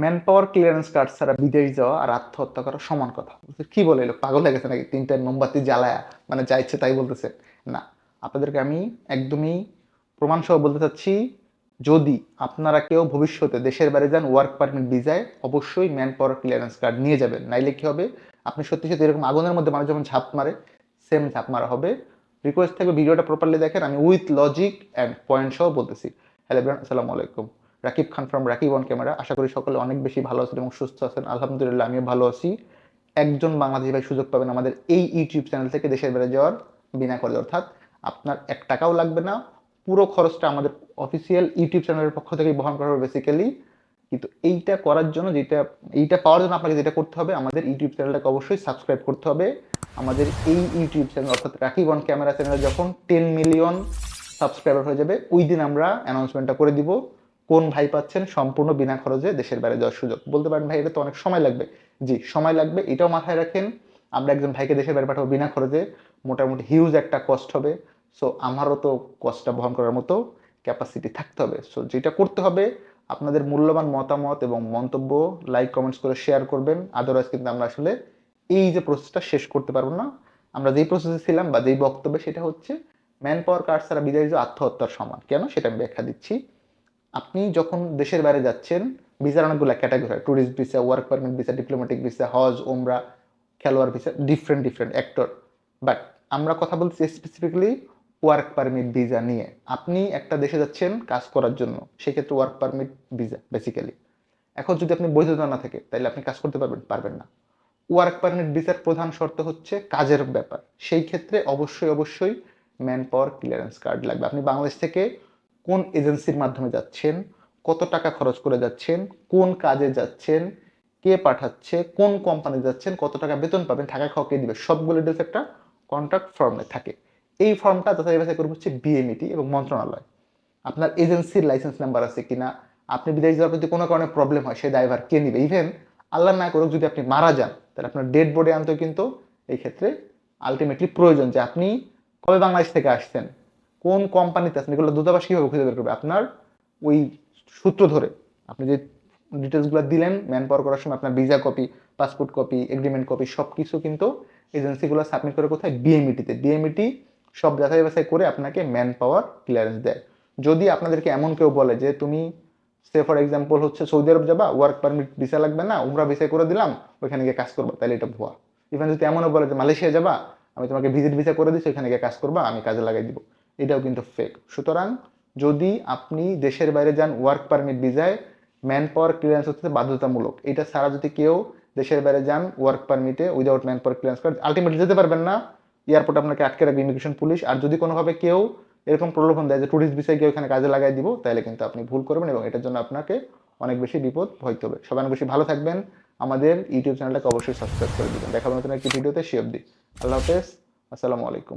Man power clearance card ছাড়া বিদেশ যাওয়া আর আত্মহত্যা করা সমান কথা। কি বলে এলো? পাগল হয়ে গেছে নাকি? তিনটা মোমবাতি জ্বালায়া। মানে যা ইচ্ছে তাই বলতেছে। না, আপনাদেরকে আমি একদমই প্রমাণ সহ বলতে চাচ্ছি, যদি আপনারা কেউ ভবিষ্যতে দেশের বাইরে যান ওয়ার্ক পারমিট ভিসায় অবশ্যই ম্যান পাওয়ার ক্লিয়ারেন্স কার্ড নিয়ে যাবেন। নাইলে কি হবে? আপনি সত্যি সত্যি এরকম আগুনের মধ্যে মানুষ যখন ঝাঁপ মারে সেম ঝাঁপ মারা হবে। রিকোয়েস্ট থাকবে ভিডিওটা প্রপারলি দেখেন, আমি উইথ লজিক অ্যান্ড পয়েন্ট সহ বলতেছি। হ্যালো আসসালামু আলাইকুম। Rakib Khan from Rakib on camera আশা করি সকলে অনেক বেশি ভালো আছেন এবং সুস্থ আছেন। আলহামদুলিল্লাহ, আমিও ভালো আছি। একজন বাংলাদেশি ভাই সুযোগ পাবেন আমাদের এই ইউটিউব চ্যানেল থেকে দেশের বাইরে যাওয়ার বিনা করে অর্থাৎ আপনার এক টাকাও লাগবে না। পুরো খরচটা আমাদের অফিসিয়াল ইউটিউব চ্যানেলের পক্ষ থেকেই বহন করা হবে বেসিক্যালি কিন্তু এইটা করার জন্য যেটা, এইটা পাওয়ার জন্য আপনাকে যেটা করতে হবে, আমাদের ইউটিউব চ্যানেলটাকে অবশ্যই সাবস্ক্রাইব করতে হবে। আমাদের এই ইউটিউব চ্যানেল অর্থাৎ রাকিব অন ক্যামেরা চ্যানেলে যখন টেন মিলিয়ন সাবস্ক্রাইবার হয়ে যাবে, ওই দিন আমরা অ্যানাউন্সমেন্টটা করে দিব। কোন ভাই পাচ্ছেন সম্পূর্ণ বিনা খরচে দেশের বাইরে যাওয়ার সুযোগ। বলতে পারেন, ভাই, এটা তো অনেক সময় লাগবে। জি, সময় লাগবে, এটাও মাথায় রাখেন। আমরা একজন ভাইকে দেশের বাইরে পাঠাবো বিনা খরচে, মোটামুটি হিউজ একটা কস্ট হবে। সো আমারও তো কস্টটা বহন করার মতো ক্যাপাসিটি থাকতে হবে। সো যেটা করতে হবে, আপনাদের মূল্যবান মতামত এবং মন্তব্য লাইক কমেন্টস করে শেয়ার করবেন। আদারওয়াইজ কিন্তু আমরা আসলে এই যে প্রসেসটা শেষ করতে পারব না। আমরা যেই প্রসেসে ছিলাম বা যেই বক্তব্যে, সেটা হচ্ছে ম্যান পাওয়ার কার্ড ছাড়া বিদায় আত্মহত্যার সমান। কেন? সেটা আমি ব্যাখ্যা দিচ্ছি। আপনি যখন দেশের বাইরে যাচ্ছেন ভিসার অনেকগুলো ক্যাটাগরি হয় tourist visa work permit visa diplomatic visa হজ ওমরা খেলোয়াড় visa different different actor but আমরা কথা বলছি স্পেসিফিকলি ওয়ার্ক পারমিট ভিসা নিয়ে। আপনি একটা দেশে যাচ্ছেন কাজ করার জন্য, সেক্ষেত্রে ওয়ার্ক পারমিট ভিসা বেসিক্যালি এখন যদি আপনি বৈধতা না থাকে তাহলে আপনি কাজ করতে পারবেন পারবেন না। ওয়ার্ক পারমিট ভিসার প্রধান শর্ত হচ্ছে কাজের ব্যাপার। সেই ক্ষেত্রে অবশ্যই অবশ্যই ম্যান পাওয়ার ক্লিয়ারেন্স কার্ড লাগবে। আপনি বাংলাদেশ থেকে কোন এজেন্সির মাধ্যমে যাচ্ছেন, কত টাকা খরচ করে যাচ্ছেন, কোন কাজে যাচ্ছেন, কে পাঠাচ্ছে, কোন কোম্পানি যাচ্ছেন, কত টাকা বেতন পাবেন টাকা খাওয়া কে দিবে, সবগুলো ডিটেলস একটা কন্ট্রাক্ট ফর্মে থাকে। এই ফর্মটা যাচাই বাছাই করবে হচ্ছে বিএমইটি এবং মন্ত্রণালয়। আপনার এজেন্সির লাইসেন্স নাম্বার আছে কিনা, আপনি বিদেশ যাওয়ার যদি কোনো কারণে প্রবলেম হয় সেই ড্রাইভার কে নিবে। ইভেন আল্লাহ না করুক, যদি আপনি মারা যান, তাহলে আপনার ডেড বোর্ডে আনতে কিন্তু এই ক্ষেত্রে আলটিমেটলি প্রয়োজন যে আপনি কবে বাংলাদেশ থেকে আসছেন। কোন কোম্পানিতে আছেন এগুলো দূতাবাস কীভাবে খুঁজে বের করবে? আপনার ওই সূত্র ধরে। আপনি যে ডিটেলসগুলো দিলেন ম্যান পাওয়ার করার সময় আপনার visa copy passport copy agreement copy সব কিছু কিন্তু এজেন্সিগুলো সাবমিট করে কোথায়? বিএমইটিতে বিএমইটি সব যাচাই বাছাই করে আপনাকে ম্যান পাওয়ার ক্লিয়ারেন্স দেয়। যদি আপনাদেরকে এমন কেউ বলে যে, তুমি সে ফর এক্সাম্পল হচ্ছে সৌদি আরব যাবা ওয়ার্ক পারমিট ভিসা লাগবে না, উমরা ভিসা করে দিলাম, ওইখানে গিয়ে কাজ করবা তাহলে এটা ভুয়া। ইভেন যদি এমনও বলে যে, মালয়েশিয়া যাবা, আমি তোমাকে ভিজিট ভিসা করে দিচ্ছি ওইখানে গিয়ে কাজ করবা, আমি কাজে লাগাই দিব। এটাও কিন্তু ফেক সুতরাং যদি আপনি দেশের বাইরে যান ওয়ার্ক পারমিট ভিসায় ম্যান পাওয়ার ক্লিয়ারেন্স হচ্ছে বাধ্যতামূলক। এটা ছাড়া যদি কেউ দেশের বাইরে যান work পারমিটে without man power clearance card ultimately যেতে পারবেন না। এয়ারপোর্টে আপনাকে আটকে রাখবে ইমিগ্রেশন পুলিশ আর যদি কোনোভাবে কেউ এরকম প্রলোভন দেয় যে টুরিস্ট বিষয়ে গিয়ে ওখানে কাজে লাগাই দিব, তাহলে কিন্তু আপনি ভুল করবেন এবং এটার জন্য আপনাকে অনেক বেশি বিপদ হইতে হবে। সবাই অনেক বেশি ভালো থাকবেন। আমাদের ইউটিউব চ্যানেলটাকে অবশ্যই সাবস্ক্রাইব করে দিবেন। দেখা নতুন একটি ভিডিওতে শিওর দি আল্লাহ হাফেজ। আসসালামু আলাইকুম।